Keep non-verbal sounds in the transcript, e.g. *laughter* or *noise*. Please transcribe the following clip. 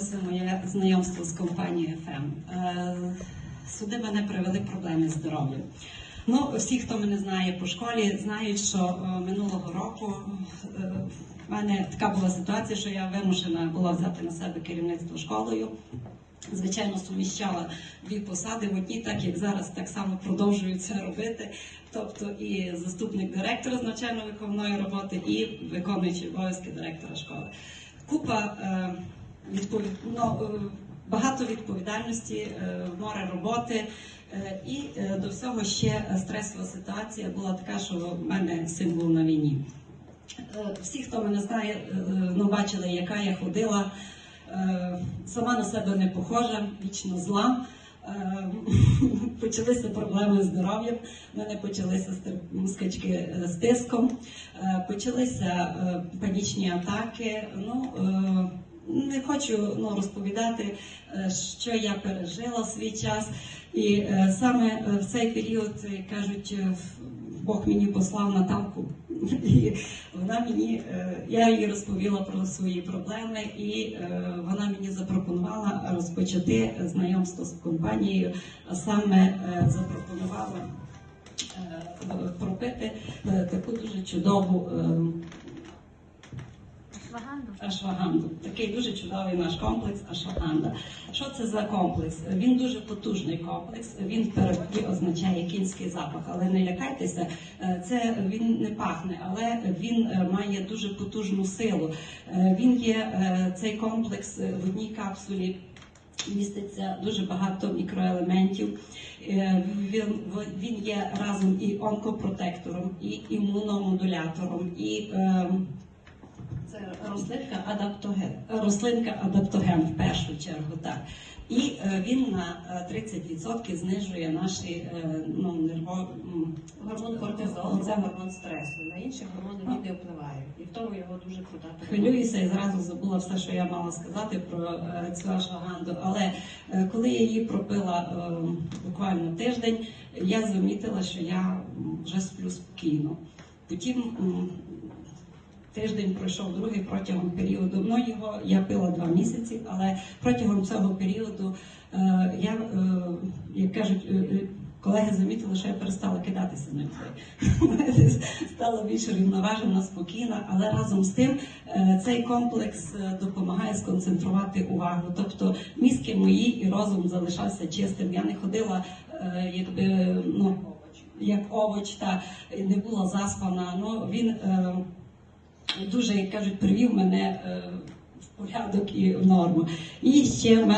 Це моє знайомство з компанією ФМ. Е, Сюди мене привели проблеми з здоров'ям. Ну, всі, хто мене знає по школі, знають, що е, минулого року е, в мене така була ситуація, що я вимушена була взяти на себе керівництво школою. Звичайно, суміщала дві посади в одній, так як зараз так само продовжую це робити. Тобто і заступник директора з навчально-виховної роботи, і виконуючий обов'язки директора школи. Купа відповід... ну, е, багато відповідальності, е, море роботи. Е, І до всього ще стресова ситуація була така, що в мене син був на війні. Всі, хто мене знає, ну, бачили, яка я ходила. Сама на себе не похожа, вічно зла. *laughs* Почалися проблеми з здоров'ям, в мене почалися скачки з тиском, почалися панічні атаки. Ну, не хочу ну, розповідати, е, що я пережила в свій час. І е, саме е, в цей період кажуть, Бог мені послав Наталку. *laughs* І вона мені, я їй розповіла про свої проблеми, і вона мені запропонувала розпочати знайомство з компанією, а саме запропонувала пропити таку дуже чудову. Е, Ашваганду. Ашваганду. Такий дуже чудовий наш комплекс Ашваганда. Що це за комплекс? Він дуже потужний комплекс. Він в перекладі означає кінський запах, але не лякайтеся, е, це він не пахне, але він е, має дуже потужну силу. Е, Він є е, цей комплекс е, в одній капсулі. Міститься дуже багато мікроелементів. Е, Він, він є разом і онкопротектором, і імуномодулятором, і ем, це рослинка адаптоген, рослинка адаптоген в першу чергу, так. І е, він на е, 30% знижує наші е, ну, нерво... Гормон кортизол це гормон стресу. На інші гормони він не впливає. І в тому його дуже крута. Хвилююся і зразу забула все, що я мала сказати про е, цю ашваганду. Але е, коли я її пропила е, буквально тиждень, я замітила, що я вже сплю спокійно. Потім тиждень пройшов другий протягом періоду. Ну його я пила два місяці, але протягом цього періоду е, я, е, як кажуть, е, колеги замітили, що я перестала кидатися на людей. *laughs* Стала більш рівноважена, спокійна, але разом з тим цей комплекс допомагає сконцентрувати увагу. Тобто мізки мої і розум залишався чистим. Я не ходила, якби ну як овоч, та не була заспана. Ну він дуже як кажуть, привів мене е, в порядок і в норму. І ще в мене.